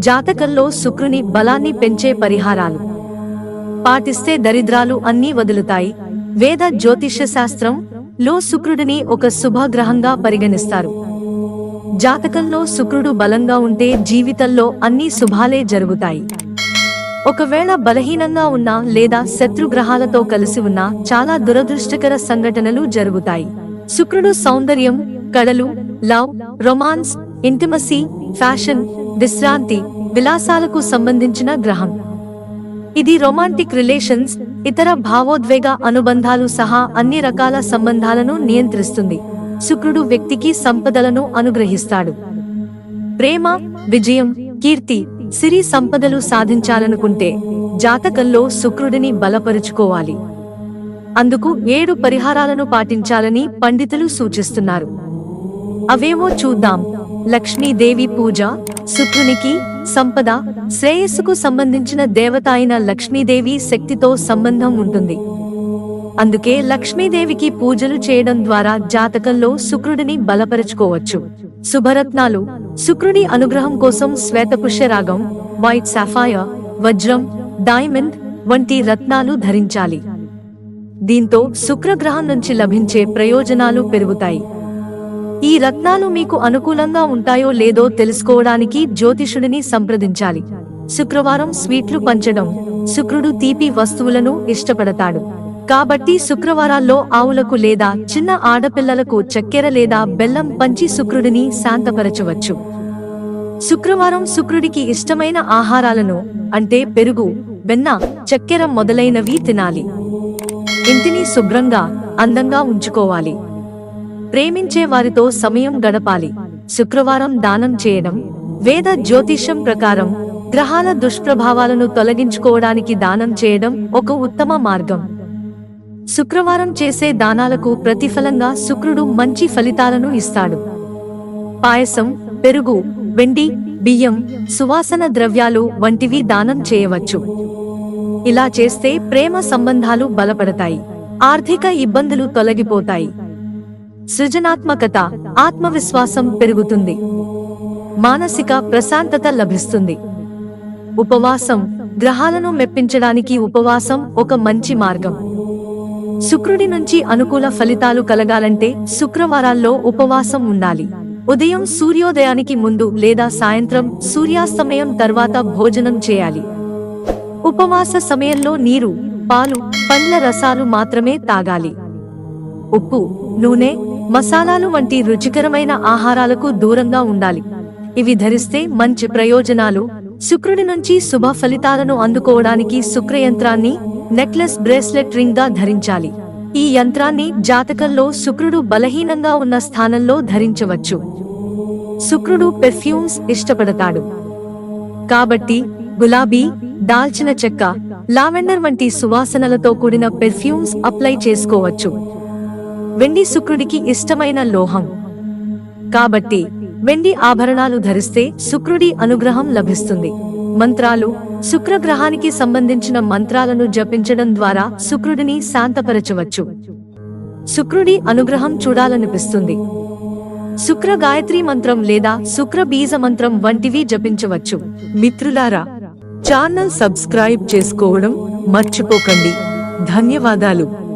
జాతకంలో శుక్రుని బలాన్ని పెంచే పరిహారాలు. పాటిస్తే దరిద్రాలు అన్నీ వదులుతాయి. వేద జ్యోతిష్య శాస్త్రం లో శుక్రుడిని ఒక శుభగ్రహంగా పరిగణిస్తారు. జాతకంలో శుక్రుడు బలంగా ఉంటే జీవితంలో అన్ని శుభాలే జరుగుతాయి. ఒకవేళ బలహీనంగా ఉన్నా లేదా శత్రుగ్రహాలతో కలిసి ఉన్నా చాలా దురదృష్టకర సంఘటనలు జరుగుతాయి. శుక్రుడు సౌందర్యం కళలు లవ్ రొమాన్స్ ఇంటిమసీ ఫ్యాషన్ విశ్రాంతి విలాసాలకు సంబంధించిన గ్రహం. ఇది రొమాంటిక్ రిలేషన్స్ ఇతర భావోద్వేగ అనుబంధాలు సహా అన్ని రకాల సంబంధాలను నియంత్రిస్తుంది. శుక్రుడు వ్యక్తికి సంపదలను అనుగ్రహిస్తాడు. ప్రేమ విజయం కీర్తి సిరి సంపదలు సాధించాలనుకుంటే జాతకంలో శుక్రుడిని బలపరుచుకోవాలి. అందుకు ఏడు పరిహారాలను పాటించాలని పండితులు సూచిస్తున్నారు. అవేమో చూద్దాం. లక్ష్మీదేవి పూజ శుక్రునికి సంపద శ్రేయస్సుకు సంబంధించిన దేవత అయిన లక్ష్మీదేవి శక్తితో సంబంధం ఉంటుంది. అందుకే లక్ష్మీదేవికి పూజలు చేయడం ద్వారా జాతకంలో శుక్రుడిని బలపరుచుకోవచ్చు. శుభరత్నాలు. శుక్రుడి అనుగ్రహం కోసం శ్వేతపుష్యరాగం వైట్ సాఫాయ వజ్రం డైమండ్ వంటి రత్నాలు ధరించాలి. దీంతో శుక్రగ్రహం నుంచి లభించే ప్రయోజనాలు పెరుగుతాయి. ఈ రత్నాలు మీకు అనుకూలంగా ఉంటాయో లేదో తెలుసుకోవడానికి జ్యోతిషుడిని సంప్రదించాలి. శుక్రవారం స్వీట్లు పంచడం. శుక్రుడు తీపి వస్తువులను ఇష్టపడతాడు. కాబట్టి శుక్రవారాల్లో ఆవులకు లేదా చిన్న ఆడపిల్లలకు చక్కెర లేదా బెల్లం పంచి శుక్రుడిని శాంతపరచవచ్చు. శుక్రవారం శుక్రుడికి ఇష్టమైన ఆహారాలను అంటే పెరుగు వెన్న చక్కెర మొదలైనవి తినాలి. ఇంటిని శుభ్రంగా అందంగా ఉంచుకోవాలి. ప్రేమించే వారితో సమయం గడపాలి. శుక్రవారం దానం చేయడం వేద జ్యోతిష్యం ప్రకారం గ్రహాల దుష్ప్రభావాలను తొలగించుకోవడానికి దానం చేయడం ఒక ఉత్తమ మార్గం. శుక్రవారం చేసే దానాలకు ప్రతిఫలంగా శుక్రుడు మంచి ఫలితాలను ఇస్తాడు. పాయసం పెరుగు వెండి బియ్యం సువాసన ద్రవ్యాలు వంటివి దానం చేయవచ్చు. ఇలా చేస్తే ప్రేమ సంబంధాలు బలపడతాయి. ఆర్థిక ఇబ్బందులు తొలగిపోతాయి. సృజనాత్మకత ఆత్మవిశ్వాసం పెరుగుతుంది. మానసిక ప్రశాంతత లభిస్తుంది. ఉపవాసం గ్రహాలను మెప్పించడానికి ఉపవాసం ఒక మంచి మార్గం. శుక్రుడి నుంచి అనుకూల ఫలితాలు కలగాలంటే శుక్రవారాల్లో ఉపవాసం ఉండాలి. ఉదయం సూర్యోదయానికి ముందు లేదా సాయంత్రం సూర్యాస్తమయం తర్వాత భోజనం చేయాలి. ఉపవాస సమయంలో నీరు పాలు పండ్ల రసాలు మాత్రమే తాగాలి. ఉప్పు నూనె మసాలాలు వంటి రుచికరమైన ఆహారాలకు దూరంగా ఉండాలి. ఇవి ధరిస్తే మంచి ప్రయోజనాలు. శుక్రుడి నుంచి శుభ ఫలితాలను అందుకోవడానికి శుక్రయంత్రాన్ని నెక్లెస్ బ్రేస్లెట్ రింగ్గా ధరించాలి. ఈ యంత్రాన్ని జాతకంలో శుక్రుడు బలహీనంగా ఉన్న స్థానంలో ధరించవచ్చు. శుక్రుడు పెర్ఫ్యూమ్స్ ఇష్టపడతాడు. కాబట్టి గులాబీ దాల్చిన చెక్క లావెండర్ వంటి సువాసనలతో కూడిన పెర్ఫ్యూమ్స్ అప్లై చేసుకోవచ్చు. వెండి శుక్రుడికి ఇష్టమైన లోహం. కాబట్టి వెండి ఆభరణాలు ధరిస్తే శుక్రుడి అనుగ్రహం లభిస్తుంది. మంత్రాలు శుక్రగ్రహానికి సంబంధించిన మంత్రాలను జపించడం ద్వారా శుక్రుడిని శాంతపరచవచ్చు. శుక్రుడి అనుగ్రహం చూడాలనిపిస్తుంది. శుక్ర గాయత్రి మంత్రం లేదా శుక్ర బీజ మంత్రం వంటివి జపించవచ్చు. మిత్రులారా ఛానల్ సబ్స్క్రైబ్ చేసుకోవడం మర్చిపోకండి. ధన్యవాదాలు.